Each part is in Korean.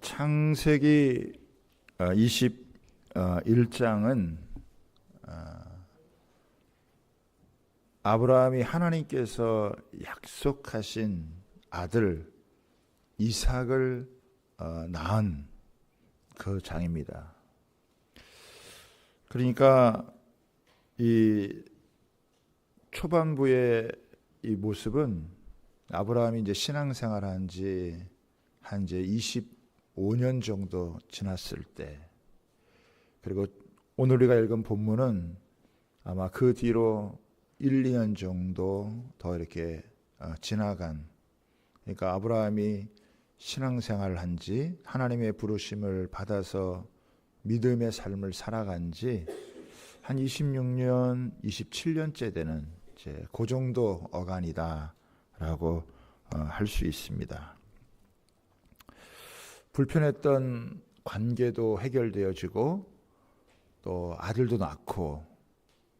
창세기 21장은 아브라함이 하나님께서 약속하신 아들 이삭을 어, 낳은 그 장입니다. 그러니까 이 초반부의 이 모습은 아브라함이 이제 신앙생활한 지 한 이제 25년 정도 지났을 때 그리고 오늘 우리가 읽은 본문은 아마 그 뒤로 1, 2년 정도 더 이렇게 어, 지나간 그러니까 아브라함이 신앙생활을 한 지 하나님의 부르심을 받아서 믿음의 삶을 살아간 지 한 26년, 27년째 되는 이제 그 정도 어간이다라고 어, 할수 있습니다. 불편했던 관계도 해결되어지고 또 아들도 낳고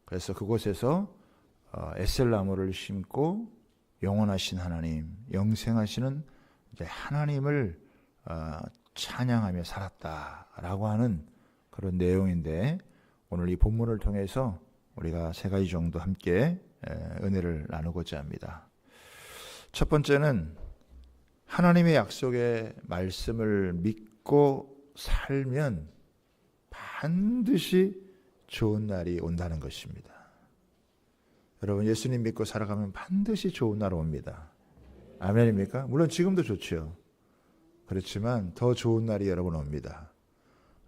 그래서 그곳에서 어, 에셀나무를 심고 영원하신 하나님, 영생하시는 하나님을 어, 찬양하며 살았다라고 하는 그런 내용인데 오늘 이 본문을 통해서 우리가 세 가지 정도 함께 은혜를 나누고자 합니다. 첫 번째는 하나님의 약속의 말씀을 믿고 살면 반드시 좋은 날이 온다는 것입니다. 여러분 예수님 믿고 살아가면 반드시 좋은 날 옵니다. 아멘입니까? 물론 지금도 좋죠. 그렇지만 더 좋은 날이 여러분 옵니다.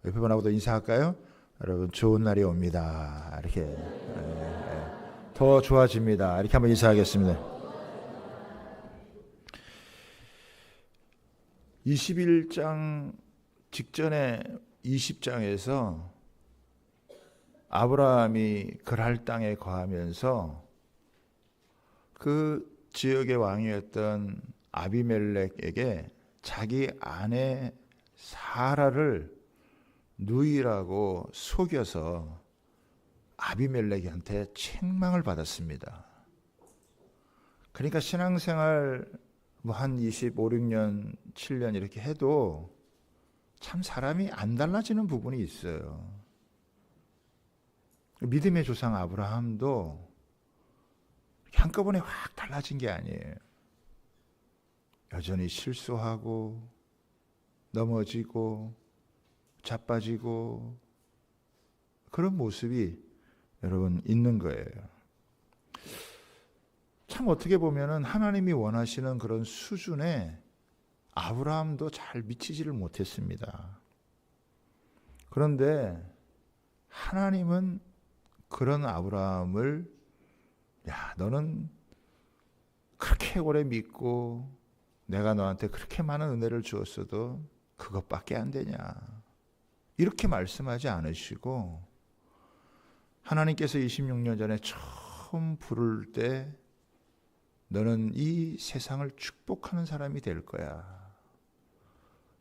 옆에 분하고도 인사할까요? 여러분 좋은 날이 옵니다. 이렇게 예, 예. 더 좋아집니다. 이렇게 한번 인사하겠습니다. 21장 직전에 20장에서 아브라함이 그랄 땅에 거하면서 그 지역의 왕이었던 아비멜렉에게 자기 아내 사라를 누이라고 속여서 아비멜렉한테 책망을 받았습니다. 그러니까 신앙생활 뭐 한 25, 6년, 7년 이렇게 해도 참 사람이 안 달라지는 부분이 있어요. 믿음의 조상 아브라함도 한꺼번에 확 달라진 게 아니에요. 여전히 실수하고 넘어지고 자빠지고 그런 모습이 여러분 있는 거예요. 참 어떻게 보면은 하나님이 원하시는 그런 수준에 아브라함도 잘 미치지를 못했습니다. 그런데 하나님은 그런 아브라함을 야, 너는 그렇게 오래 믿고 내가 너한테 그렇게 많은 은혜를 주었어도 그것밖에 안 되냐. 이렇게 말씀하지 않으시고 하나님께서 26년 전에 처음 부를 때 너는 이 세상을 축복하는 사람이 될 거야.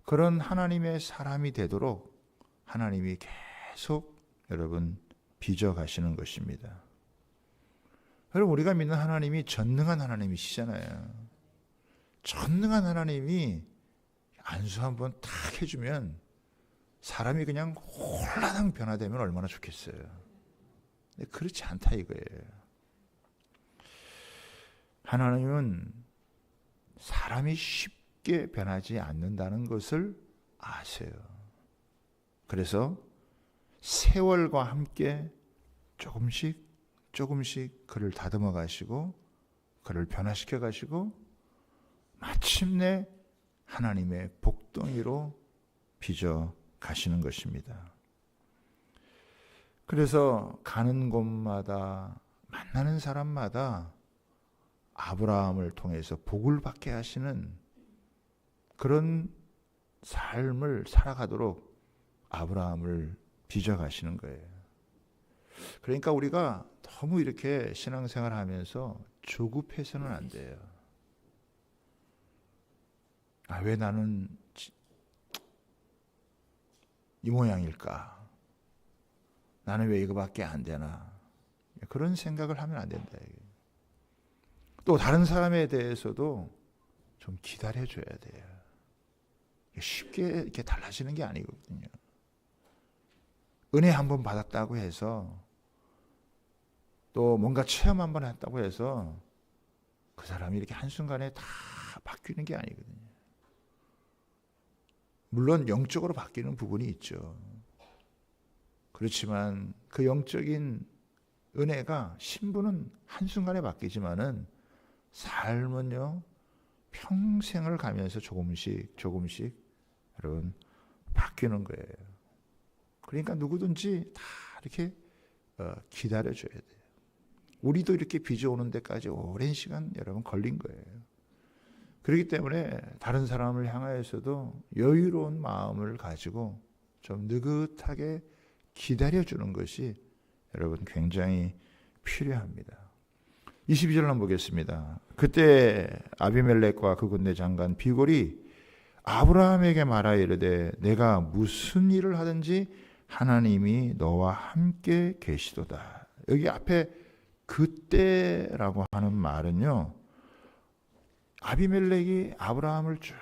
그런 하나님의 사람이 되도록 하나님이 계속 여러분 빚어 가시는 것입니다. 여러분 우리가 믿는 하나님이 전능한 하나님이시잖아요. 전능한 하나님이 안수 한번 탁 해주면 사람이 그냥 홀라당 변화되면 얼마나 좋겠어요. 그렇지 않다 이거예요. 하나님은 사람이 쉽게 변하지 않는다는 것을 아세요. 그래서 세월과 함께 조금씩 조금씩 그를 다듬어 가시고 그를 변화시켜 가시고 마침내 하나님의 복덩이로 빚어 가시는 것입니다. 그래서 가는 곳마다 만나는 사람마다 아브라함을 통해서 복을 받게 하시는 그런 삶을 살아가도록 아브라함을 빚어가시는 거예요. 그러니까 우리가 너무 이렇게 신앙생활 하면서 조급해서는 안 돼요. 아, 왜 나는 이 모양일까? 나는 왜 이거밖에 안 되나? 그런 생각을 하면 안 된다. 또 다른 사람에 대해서도 좀 기다려줘야 돼요. 쉽게 이렇게 달라지는 게 아니거든요. 은혜 한 번 받았다고 해서 또 뭔가 체험 한 번 했다고 해서 그 사람이 이렇게 한순간에 다 바뀌는 게 아니거든요. 물론 영적으로 바뀌는 부분이 있죠. 그렇지만 그 영적인 은혜가 신분은 한순간에 바뀌지만은 삶은요 평생을 가면서 조금씩 조금씩 여러분 바뀌는 거예요. 그러니까 누구든지 다 이렇게 어, 기다려줘야 돼요. 우리도 이렇게 빚어 오는 데까지 오랜 시간 여러분 걸린 거예요. 그렇기 때문에 다른 사람을 향하여서도 여유로운 마음을 가지고 좀 느긋하게 기다려주는 것이 여러분 굉장히 필요합니다. 22절 한번 보겠습니다. 그때 아비멜렉과 그 군대 장관 비골이 아브라함에게 말하 이르되 내가 무슨 일을 하든지 하나님이 너와 함께 계시도다. 여기 앞에 그때라고 하는 말은요. 아비멜렉이 아브라함을 쭉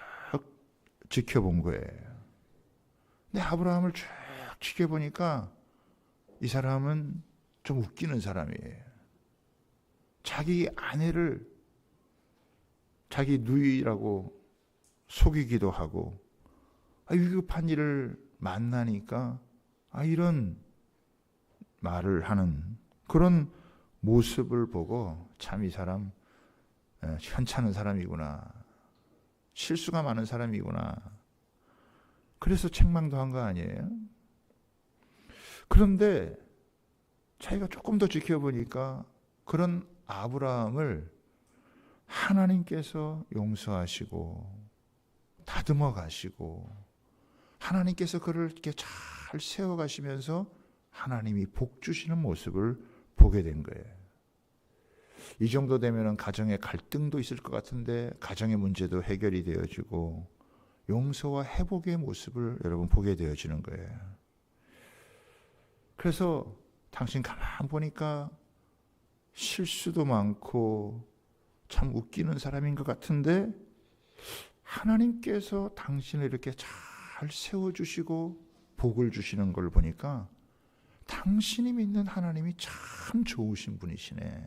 지켜본 거예요. 근데 아브라함을 쭉 지켜보니까 이 사람은 좀 웃기는 사람이에요. 자기 아내를 자기 누이라고 속이기도 하고 아, 위급한 일을 만나니까 아, 이런 말을 하는 그런 모습을 보고 참 이 사람 에, 현찮은 사람이구나 실수가 많은 사람이구나 그래서 책망도 한 거 아니에요? 그런데 자기가 조금 더 지켜보니까 그런 아브라함을 하나님께서 용서하시고 다듬어 가시고 하나님께서 그를 이렇게 잘 세워 가시면서 하나님이 복 주시는 모습을 보게 된 거예요. 이 정도 되면은 가정에 갈등도 있을 것 같은데 가정의 문제도 해결이 되어지고 용서와 회복의 모습을 여러분 보게 되어지는 거예요. 그래서 당신 가만 보니까 실수도 많고 참 웃기는 사람인 것 같은데 하나님께서 당신을 이렇게 잘 세워주시고 복을 주시는 걸 보니까 당신이 믿는 하나님이 참 좋으신 분이시네.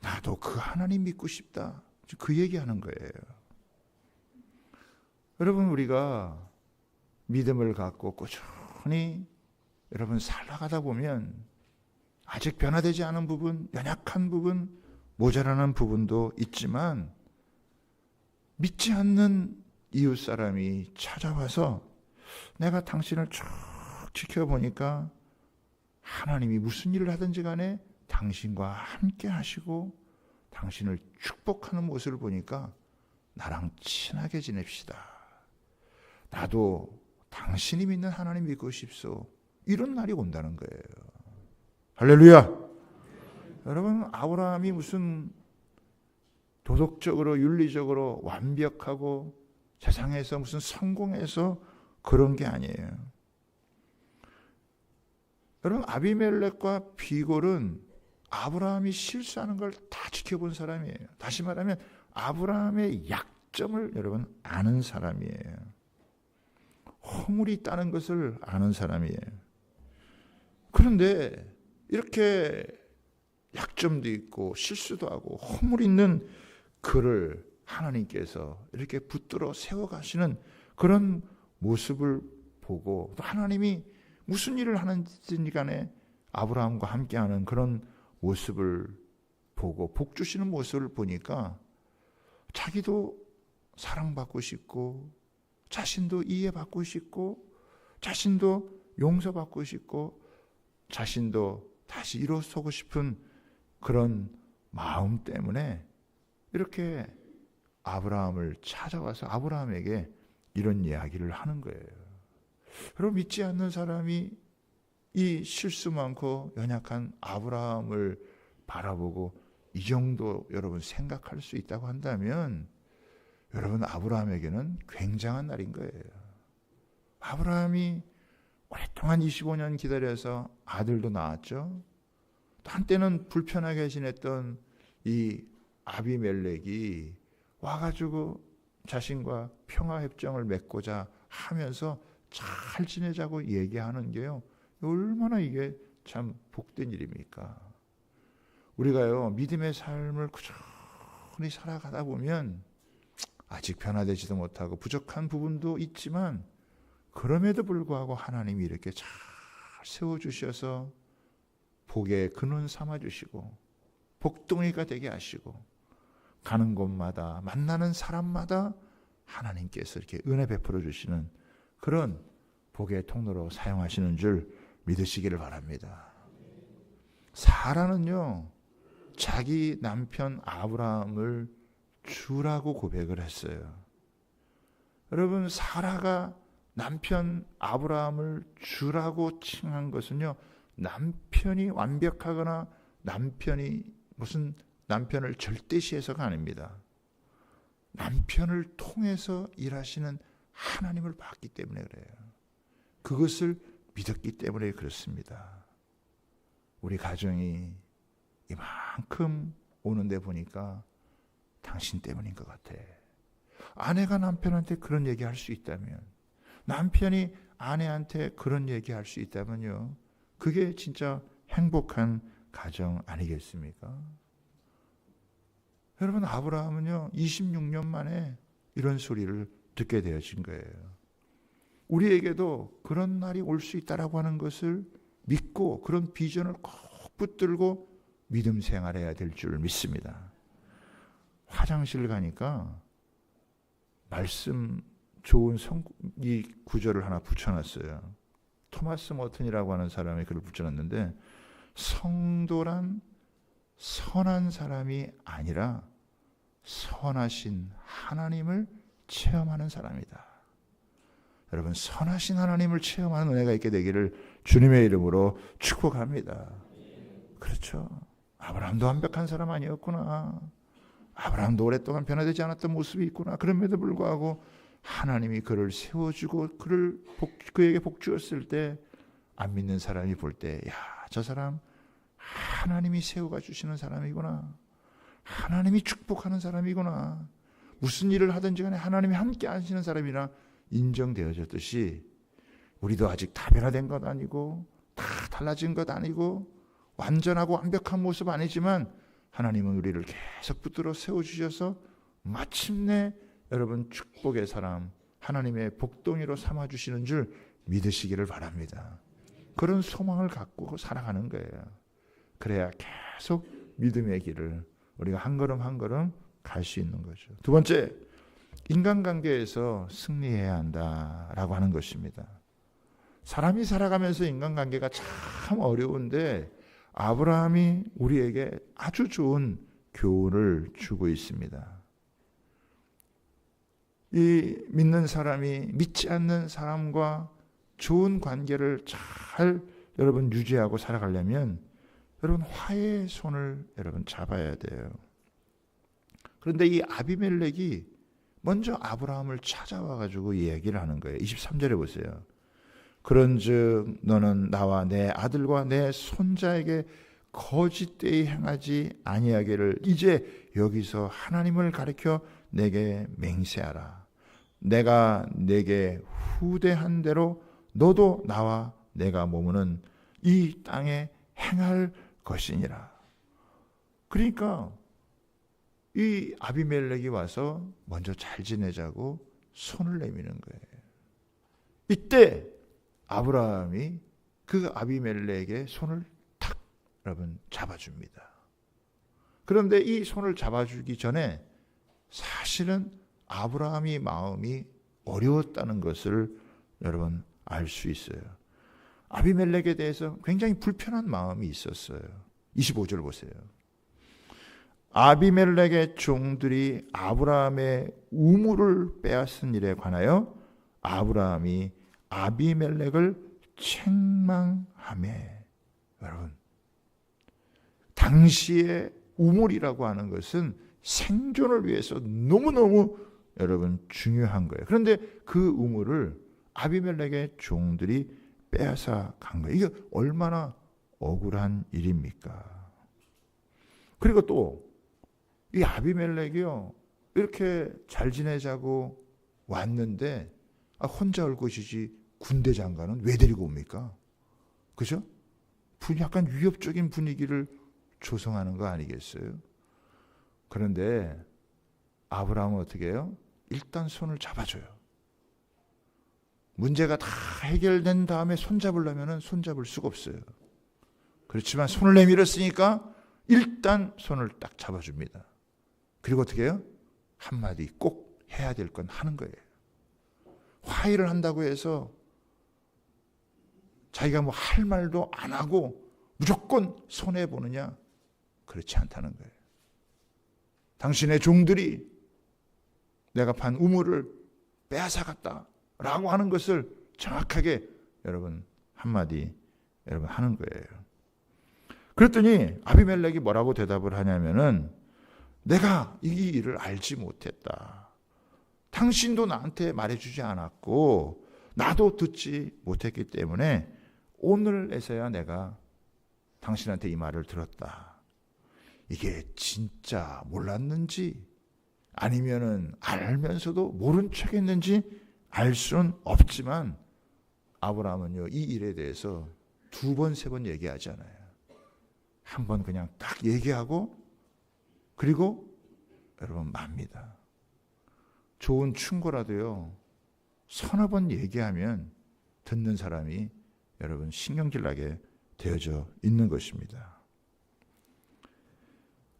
나도 그 하나님 믿고 싶다. 그 얘기하는 거예요. 여러분 우리가 믿음을 갖고 꾸준히 여러분 살아가다 보면 아직 변화되지 않은 부분, 연약한 부분, 모자라는 부분도 있지만 믿지 않는 이웃 사람이 찾아와서 내가 당신을 쭉 지켜보니까 하나님이 무슨 일을 하든지 간에 당신과 함께 하시고 당신을 축복하는 모습을 보니까 나랑 친하게 지냅시다. 나도 당신이 믿는 하나님 믿고 싶소. 이런 날이 온다는 거예요. 할렐루야. 여러분 아브라함이 무슨 도덕적으로 윤리적으로 완벽하고 세상에서 무슨 성공해서 그런 게 아니에요. 여러분 아비멜렉과 비골은 아브라함이 실수하는 걸 다 지켜본 사람이에요. 다시 말하면 아브라함의 약점을 여러분 아는 사람이에요. 허물이 있다는 것을 아는 사람이에요. 그런데 이렇게 약점도 있고 실수도 하고 허물 있는 그를 하나님께서 이렇게 붙들어 세워가시는 그런 모습을 보고 또 하나님이 무슨 일을 하는지 간에 아브라함과 함께하는 그런 모습을 보고 복 주시는 모습을 보니까 자기도 사랑받고 싶고 자신도 이해받고 싶고 자신도 용서받고 싶고 자신도 다시 일어서고 싶은 그런 마음 때문에 이렇게 아브라함을 찾아와서 아브라함에게 이런 이야기를 하는 거예요. 여러분 믿지 않는 사람이 이 실수 많고 연약한 아브라함을 바라보고 이 정도 여러분 생각할 수 있다고 한다면 여러분 아브라함에게는 굉장한 날인 거예요. 아브라함이 오랫동안 25년 기다려서 아들도 낳았죠. 한때는 불편하게 지냈던 이 아비멜렉이 와가지고 자신과 평화 협정을 맺고자 하면서 잘 지내자고 얘기하는 게요. 얼마나 이게 참 복된 일입니까? 우리가요 믿음의 삶을 꾸준히 살아가다 보면 아직 변화되지도 못하고 부족한 부분도 있지만 그럼에도 불구하고 하나님이 이렇게 잘 세워 주셔서 복의 근원 삼아 주시고 복동이가 되게 하시고 가는 곳마다 만나는 사람마다 하나님께서 이렇게 은혜 베풀어 주시는 그런 복의 통로로 사용하시는 줄 믿으시기를 바랍니다. 사라는요, 자기 남편 아브라함을 주라고 고백을 했어요. 여러분, 사라가 남편 아브라함을 주라고 칭한 것은요, 남편이 완벽하거나 남편이 무슨 남편을 절대시해서가 아닙니다. 남편을 통해서 일하시는 하나님을 봤기 때문에 그래요. 그것을 믿었기 때문에 그렇습니다. 우리 가정이 이만큼 오는데 보니까 당신 때문인 것 같아. 아내가 남편한테 그런 얘기 할 수 있다면, 남편이 아내한테 그런 얘기 할 수 있다면요. 그게 진짜 행복한 가정 아니겠습니까? 여러분, 아브라함은요, 26년 만에 이런 소리를 듣게 되어진 거예요. 우리에게도 그런 날이 올 수 있다라고 하는 것을 믿고 그런 비전을 꼭 붙들고 믿음 생활해야 될 줄 믿습니다. 화장실 가니까 말씀 좋은 성, 이 구절을 하나 붙여놨어요. 토마스 머튼이라고 하는 사람이 글을 붙여놨는데 성도란 선한 사람이 아니라 선하신 하나님을 체험하는 사람이다. 여러분 선하신 하나님을 체험하는 은혜가 있게 되기를 주님의 이름으로 축복합니다. 그렇죠. 아브라함도 완벽한 사람 아니었구나. 아브라함도 오랫동안 변화되지 않았던 모습이 있구나. 그럼에도 불구하고 하나님이 그를 세워주고 그를 복, 그에게 복 주었을 때 안 믿는 사람이 볼 때, 야, 저 사람 하나님이 세워가 주시는 사람이구나. 하나님이 축복하는 사람이구나. 무슨 일을 하든지 간에 하나님이 함께 하시는 사람이라 인정되어졌듯이 우리도 아직 다 변화된 것 아니고 다 달라진 것 아니고 완전하고 완벽한 모습 아니지만 하나님은 우리를 계속 붙들어 세워주셔서 마침내 여러분 축복의 사람 하나님의 복동이로 삼아 주시는 줄 믿으시기를 바랍니다. 그런 소망을 갖고 살아가는 거예요. 그래야 계속 믿음의 길을 우리가 한 걸음 한 걸음 갈 수 있는 거죠. 두 번째, 인간관계에서 승리해야 한다라고 하는 것입니다. 사람이 살아가면서 인간관계가 참 어려운데 아브라함이 우리에게 아주 좋은 교훈을 주고 있습니다. 이 믿는 사람이 믿지 않는 사람과 좋은 관계를 잘 여러분 유지하고 살아가려면 여러분 화해의 손을 여러분 잡아야 돼요. 그런데 이 아비멜렉이 먼저 아브라함을 찾아와 가지고 얘기를 하는 거예요. 23절에 보세요. 그런즉 너는 나와 내 아들과 내 손자에게 거짓되이 행하지 아니하기를 이제 여기서 하나님을 가리켜 내게 맹세하라. 내가 내게 후대한 대로 너도 나와 내가 머무는 이 땅에 행할 것이니라. 그러니까 이 아비멜렉이 와서 먼저 잘 지내자고 손을 내미는 거예요. 이때 아브라함이 그 아비멜렉의 손을 탁 여러분 잡아줍니다. 그런데 이 손을 잡아주기 전에 사실은 아브라함이 마음이 어려웠다는 것을 여러분 알 수 있어요. 아비멜렉에 대해서 굉장히 불편한 마음이 있었어요. 25절 보세요. 아비멜렉의 종들이 아브라함의 우물을 빼앗은 일에 관하여 아브라함이 아비멜렉을 책망하매 여러분 당시의 우물이라고 하는 것은 생존을 위해서 너무너무 여러분 중요한 거예요. 그런데 그 우물을 아비멜렉의 종들이 빼앗아 간 거예요. 이게 얼마나 억울한 일입니까? 그리고 또 이 아비멜렉이요 이렇게 잘 지내자고 왔는데 아, 혼자 올 것이지 군대 장관은 왜 데리고 옵니까? 그죠? 분 약간 위협적인 분위기를 조성하는 거 아니겠어요? 그런데 아브라함은 어떻게 해요? 일단 손을 잡아줘요. 문제가 다 해결된 다음에 손잡으려면 손잡을 수가 없어요. 그렇지만 손을 내밀었으니까 일단 손을 딱 잡아줍니다. 그리고 어떻게 해요? 한마디 꼭 해야 될 건 하는 거예요. 화해를 한다고 해서 자기가 뭐 할 말도 안 하고 무조건 손해 보느냐? 그렇지 않다는 거예요. 당신의 종들이 내가 판 우물을 빼앗아갔다 라고 하는 것을 정확하게 여러분 한마디 여러분 하는 거예요. 그랬더니 아비멜렉이 뭐라고 대답을 하냐면은 내가 이 일을 알지 못했다. 당신도 나한테 말해주지 않았고 나도 듣지 못했기 때문에 오늘에서야 내가 당신한테 이 말을 들었다. 이게 진짜 몰랐는지 아니면은 알면서도 모른 척 했는지 알 수는 없지만 아브라함은요 이 일에 대해서 두 번 세 번 얘기하잖아요. 한 번 그냥 딱 얘기하고 그리고 여러분 맙니다. 좋은 충고라도요 서너 번 얘기하면 듣는 사람이 여러분 신경질 나게 되어져 있는 것입니다.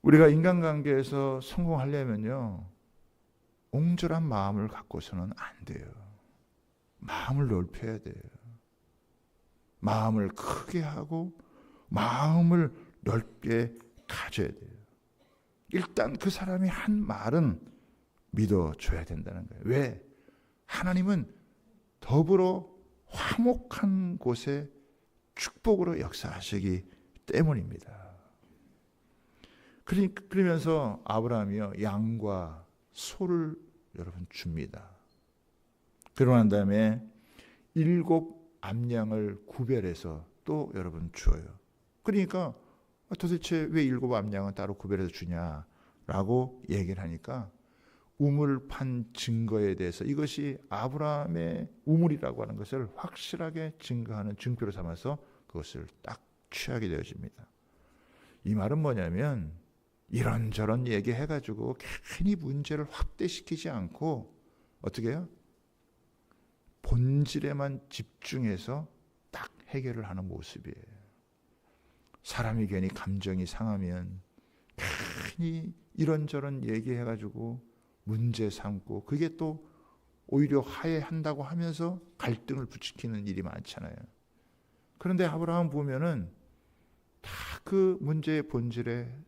우리가 인간관계에서 성공하려면요, 옹졸한 마음을 갖고서는 안 돼요. 마음을 넓혀야 돼요. 마음을 크게 하고 마음을 넓게 가져야 돼요. 일단 그 사람이 한 말은 믿어줘야 된다는 거예요. 왜? 하나님은 더불어 화목한 곳에 축복으로 역사하시기 때문입니다. 그러- 그러면서 아브라함이요 양과 소를 여러분 줍니다. 그러고 난 다음에 일곱 암양을 구별해서 또 여러분 줘요. 그러니까 도대체 왜 일곱 암양은 따로 구별해서 주냐라고 얘기를 하니까 우물 판 증거에 대해서 이것이 아브라함의 우물이라고 하는 것을 확실하게 증거하는 증표로 삼아서 그것을 딱 취하게 되어집니다. 이 말은 뭐냐면 이런저런 얘기해가지고 괜히 문제를 확대시키지 않고 어떻게 해요? 본질에만 집중해서 딱 해결을 하는 모습이에요. 사람이 괜히 감정이 상하면 괜히 이런저런 얘기해가지고 문제 삼고 그게 또 오히려 화해한다고 하면서 갈등을 부추기는 일이 많잖아요. 그런데 아브라함 보면은 다 그 문제의 본질에 딱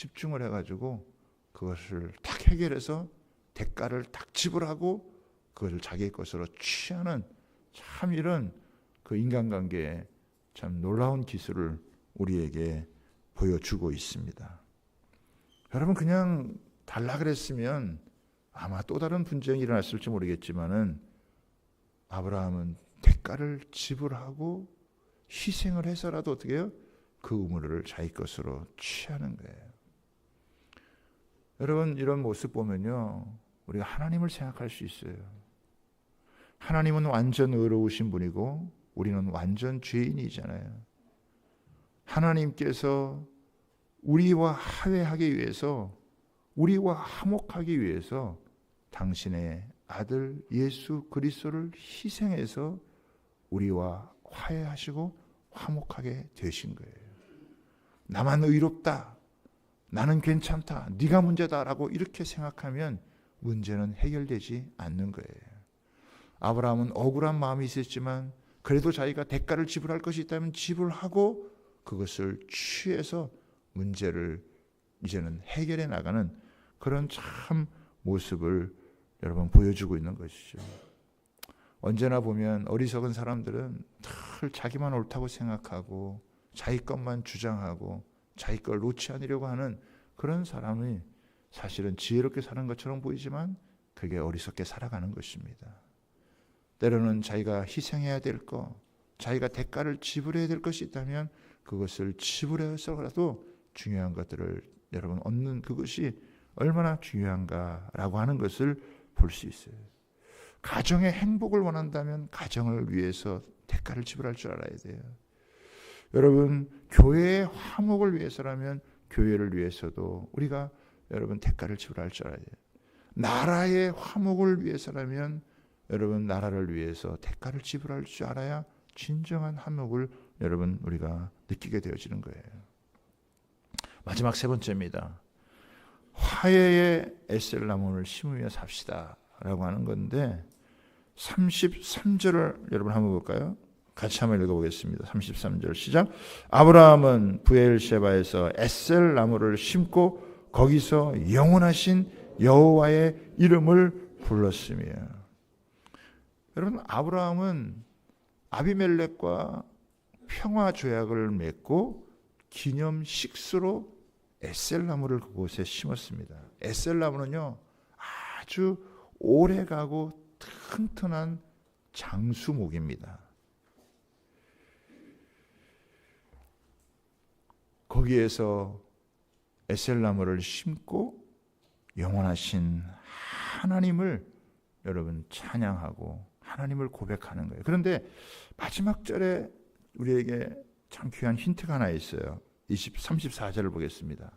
집중을 해가지고 그것을 딱 해결해서 대가를 딱 지불하고 그것을 자기의 것으로 취하는 참 이런 그 인간관계에 참 놀라운 기술을 우리에게 보여주고 있습니다. 여러분 그냥 달라 그랬으면 아마 또 다른 분쟁이 일어났을지 모르겠지만은 아브라함은 대가를 지불하고 희생을 해서라도 어떻게 해요? 그 우물을 자기 것으로 취하는 거예요. 여러분 이런 모습 보면요. 우리가 하나님을 생각할 수 있어요. 하나님은 완전 의로우신 분이고 우리는 완전 죄인이잖아요. 하나님께서 우리와 화해하기 위해서 우리와 화목하기 위해서 당신의 아들 예수 그리스도를 희생해서 우리와 화해하시고 화목하게 되신 거예요. 나만 의롭다. 나는 괜찮다. 네가 문제다라고 이렇게 생각하면 문제는 해결되지 않는 거예요. 아브라함은 억울한 마음이 있었지만 그래도 자기가 대가를 지불할 것이 있다면 지불하고 그것을 취해서 문제를 이제는 해결해 나가는 그런 참 모습을 여러분 보여주고 있는 것이죠. 언제나 보면 어리석은 사람들은 늘 자기만 옳다고 생각하고 자기 것만 주장하고 자기 걸 놓지 않으려고 하는 그런 사람이 사실은 지혜롭게 사는 것처럼 보이지만 그게 어리석게 살아가는 것입니다. 때로는 자기가 희생해야 될 것, 자기가 대가를 지불해야 될 것이 있다면 그것을 지불해서라도 중요한 것들을 여러분 얻는 그것이 얼마나 중요한가라고 하는 것을 볼 수 있어요. 가정의 행복을 원한다면 가정을 위해서 대가를 지불할 줄 알아야 돼요. 여러분 교회의 화목을 위해서라면 교회를 위해서도 우리가 여러분 대가를 지불할 줄 알아야 돼요. 나라의 화목을 위해서라면 여러분 나라를 위해서 대가를 지불할 줄 알아야 진정한 화목을 여러분 우리가 느끼게 되어지는 거예요. 마지막 세 번째입니다. 화해의 에셀 나무를 심으며 삽시다라고 하는 건데 33절을 여러분 한번 볼까요? 같이 한번 읽어보겠습니다. 33절 시작. 아브라함은 부엘셰바에서 에셀 나무를 심고 거기서 영원하신 여호와의 이름을 불렀으며 여러분 아브라함은 아비멜렉과 평화 조약을 맺고 기념 식수로 에셀 나무를 그곳에 심었습니다. 에셀 나무는요 아주 오래가고 튼튼한 장수목입니다. 거기에서 에셀나무를 심고 영원하신 하나님을 여러분 찬양하고 하나님을 고백하는 거예요. 그런데 마지막 절에 우리에게 참 귀한 힌트가 하나 있어요. 20, 34절을 보겠습니다.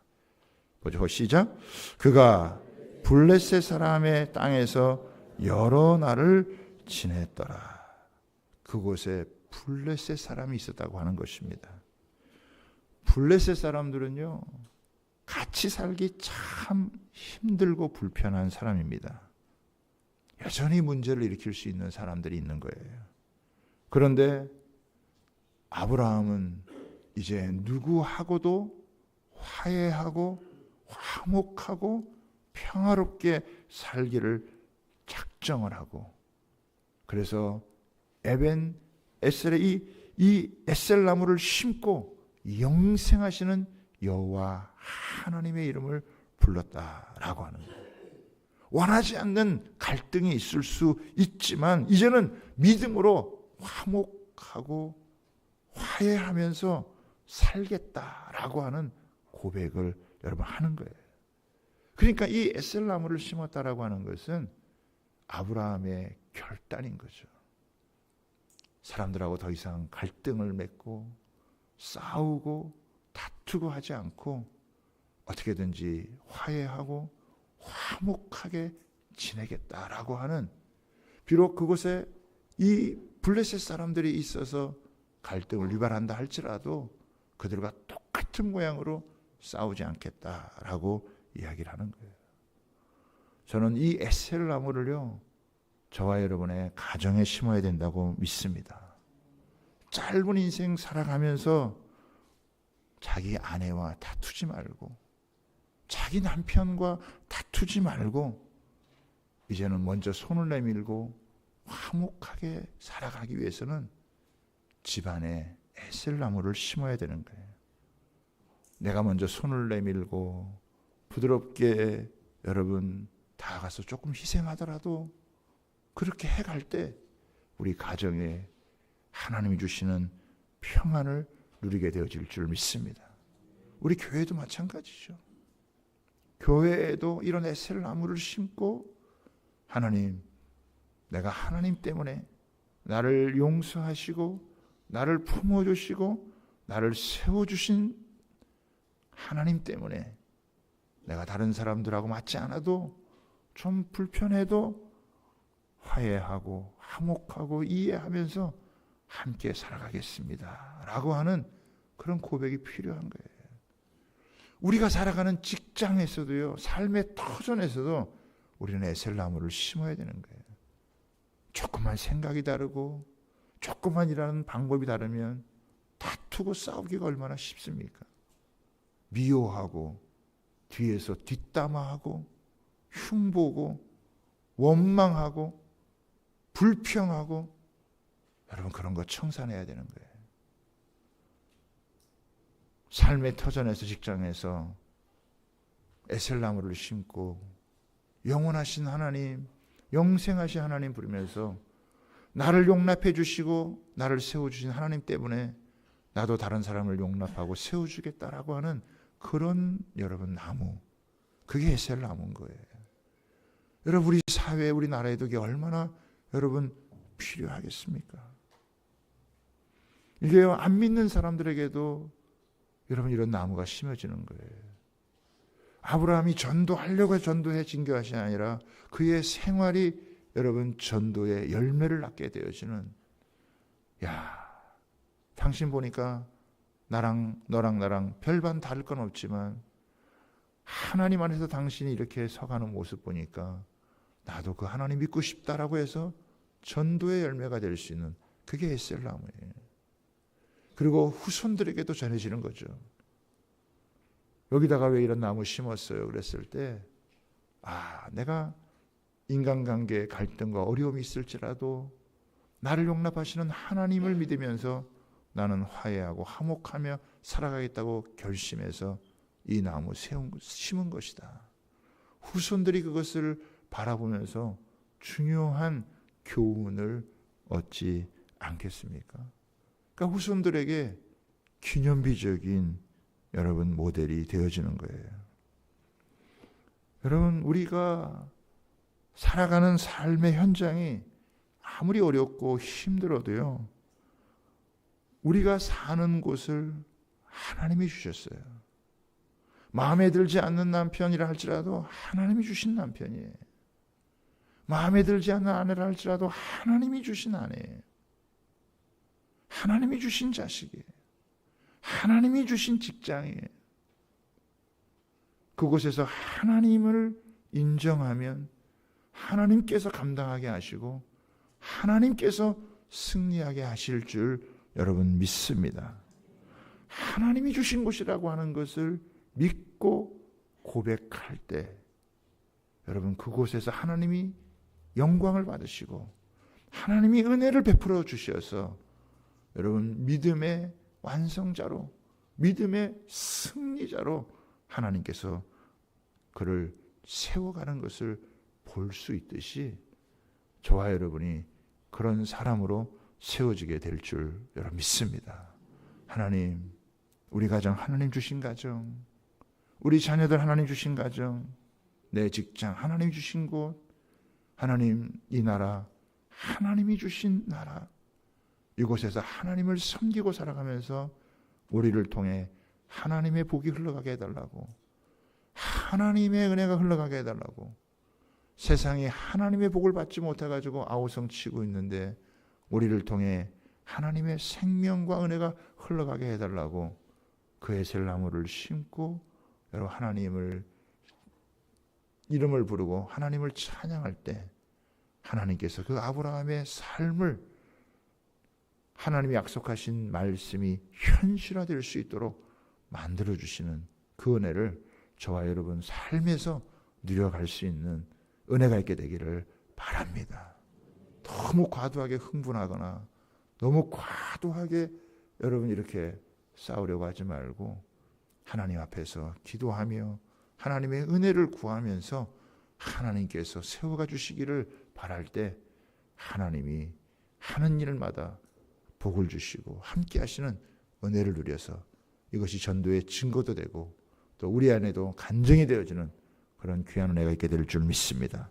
보죠. 시작. 그가 블레셋 사람의 땅에서 여러 날을 지냈더라. 그곳에 블레셋 사람이 있었다고 하는 것입니다. 블레셋 사람들은요, 같이 살기 참 힘들고 불편한 사람입니다. 여전히 문제를 일으킬 수 있는 사람들이 있는 거예요. 그런데 아브라함은 이제 누구하고도 화해하고 화목하고 평화롭게 살기를 작정을 하고 그래서 에벤 에셀의 이, 이 에셀 나무를 심고 영생하시는 여호와 하나님의 이름을 불렀다라고 하는. 원하지 않는 갈등이 있을 수 있지만 이제는 믿음으로 화목하고 화해하면서 살겠다라고 하는 고백을 여러분 하는 거예요. 그러니까 이 에셀 나무를 심었다라고 하는 것은 아브라함의 결단인 거죠. 사람들하고 더 이상 갈등을 맺고 싸우고 다투고 하지 않고 어떻게든지 화해하고 화목하게 지내겠다라고 하는 비록 그곳에 이 블레셋 사람들이 있어서 갈등을 유발한다 할지라도 그들과 똑같은 모양으로 싸우지 않겠다라고 이야기를 하는 거예요. 저는 이 에셀 나무를요, 저와 여러분의 가정에 심어야 된다고 믿습니다. 짧은 인생 살아가면서 자기 아내와 다투지 말고, 자기 남편과 다투지 말고, 이제는 먼저 손을 내밀고 화목하게 살아가기 위해서는 집안에 에셀 나무를 심어야 되는 거예요. 내가 먼저 손을 내밀고 부드럽게 여러분 다가서 조금 희생하더라도 그렇게 해갈 때 우리 가정에 하나님이 주시는 평안을 누리게 되어질 줄 믿습니다. 우리 교회도 마찬가지죠. 교회에도 이런 에셀 나무를 심고 하나님, 내가 하나님 때문에 나를 용서하시고 나를 품어 주시고 나를 세워 주신 하나님 때문에 내가 다른 사람들하고 맞지 않아도 좀 불편해도 화해하고 화목하고 이해하면서 함께 살아가겠습니다. 라고 하는 그런 고백이 필요한 거예요. 우리가 살아가는 직장에서도요, 삶의 터전에서도 우리는 에셀나무를 심어야 되는 거예요. 조금만 생각이 다르고, 조금만 일하는 방법이 다르면 다투고 싸우기가 얼마나 쉽습니까? 미워하고, 뒤에서 뒷담화하고, 흉보고, 원망하고, 불평하고, 여러분 그런 거 청산해야 되는 거예요. 삶의 터전에서 직장에서 에셀나무를 심고 영원하신 하나님, 영생하신 하나님 부르면서 나를 용납해 주시고 나를 세워 주신 하나님 때문에 나도 다른 사람을 용납하고 세워 주겠다라고 하는 그런 여러분 나무 그게 에셀 나무인 거예요. 여러분 우리 사회 우리 나라에도 이게 얼마나 여러분 필요하겠습니까? 이게요 안 믿는 사람들에게도 여러분 이런 나무가 심어지는 거예요. 아브라함이 전도하려고 전도해 진교하시 아니라 그의 생활이 여러분 전도의 열매를 낳게 되어지는 야 당신 보니까 나랑 너랑 나랑 별반 다를 건 없지만 하나님 안에서 당신이 이렇게 서가는 모습 보니까 나도 그 하나님 믿고 싶다라고 해서 전도의 열매가 될 수 있는 그게 에셀나무예요. 그리고 후손들에게도 전해지는 거죠. 여기다가 왜 이런 나무 심었어요? 그랬을 때, 아, 내가 인간관계 갈등과 어려움이 있을지라도 나를 용납하시는 하나님을 믿으면서 나는 화해하고 화목하며 살아가겠다고 결심해서 이 나무 세운 심은 것이다. 후손들이 그것을 바라보면서 중요한 교훈을 얻지 않겠습니까? 그러니까 후손들에게 기념비적인 여러분 모델이 되어지는 거예요. 여러분 우리가 살아가는 삶의 현장이 아무리 어렵고 힘들어도요. 우리가 사는 곳을 하나님이 주셨어요. 마음에 들지 않는 남편이라 할지라도 하나님이 주신 남편이에요. 마음에 들지 않는 아내라 할지라도 하나님이 주신 아내예요. 하나님이 주신 자식이에요. 하나님이 주신 직장이에요. 그곳에서 하나님을 인정하면 하나님께서 감당하게 하시고 하나님께서 승리하게 하실 줄 여러분 믿습니다. 하나님이 주신 곳이라고 하는 것을 믿고 고백할 때 여러분 그곳에서 하나님이 영광을 받으시고 하나님이 은혜를 베풀어 주셔서 여러분 믿음의 완성자로 믿음의 승리자로 하나님께서 그를 세워가는 것을 볼 수 있듯이 저와 여러분이 그런 사람으로 세워지게 될 줄 여러분 믿습니다. 하나님, 우리 가정 하나님 주신 가정, 우리 자녀들 하나님 주신 가정, 내 직장 하나님 주신 곳, 하나님 이 나라 하나님이 주신 나라 이곳에서 하나님을 섬기고 살아가면서 우리를 통해 하나님의 복이 흘러가게 해달라고 하나님의 은혜가 흘러가게 해달라고 세상이 하나님의 복을 받지 못해가지고 아우성 치고 있는데 우리를 통해 하나님의 생명과 은혜가 흘러가게 해달라고 그 에셀나무를 심고 여러분 하나님을 이름을 부르고 하나님을 찬양할 때 하나님께서 그 아브라함의 삶을 하나님이 약속하신 말씀이 현실화될 수 있도록 만들어 주시는 그 은혜를 저와 여러분 삶에서 누려갈 수 있는 은혜가 있게 되기를 바랍니다. 너무 과도하게 흥분하거나 너무 과도하게 여러분 이렇게 싸우려고 하지 말고 하나님 앞에서 기도하며 하나님의 은혜를 구하면서 하나님께서 세워가 주시기를 바랄 때 하나님이 하는 일마다 복을 주시고 함께 하시는 은혜를 누려서 이것이 전도의 증거도 되고 또 우리 안에도 간증이 되어지는 그런 귀한 은혜가 있게 될 줄 믿습니다.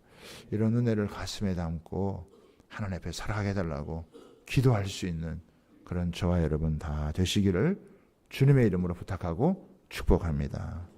이런 은혜를 가슴에 담고 하나님 앞에 살아가게 해달라고 기도할 수 있는 그런 저와 여러분 다 되시기를 주님의 이름으로 부탁하고 축복합니다.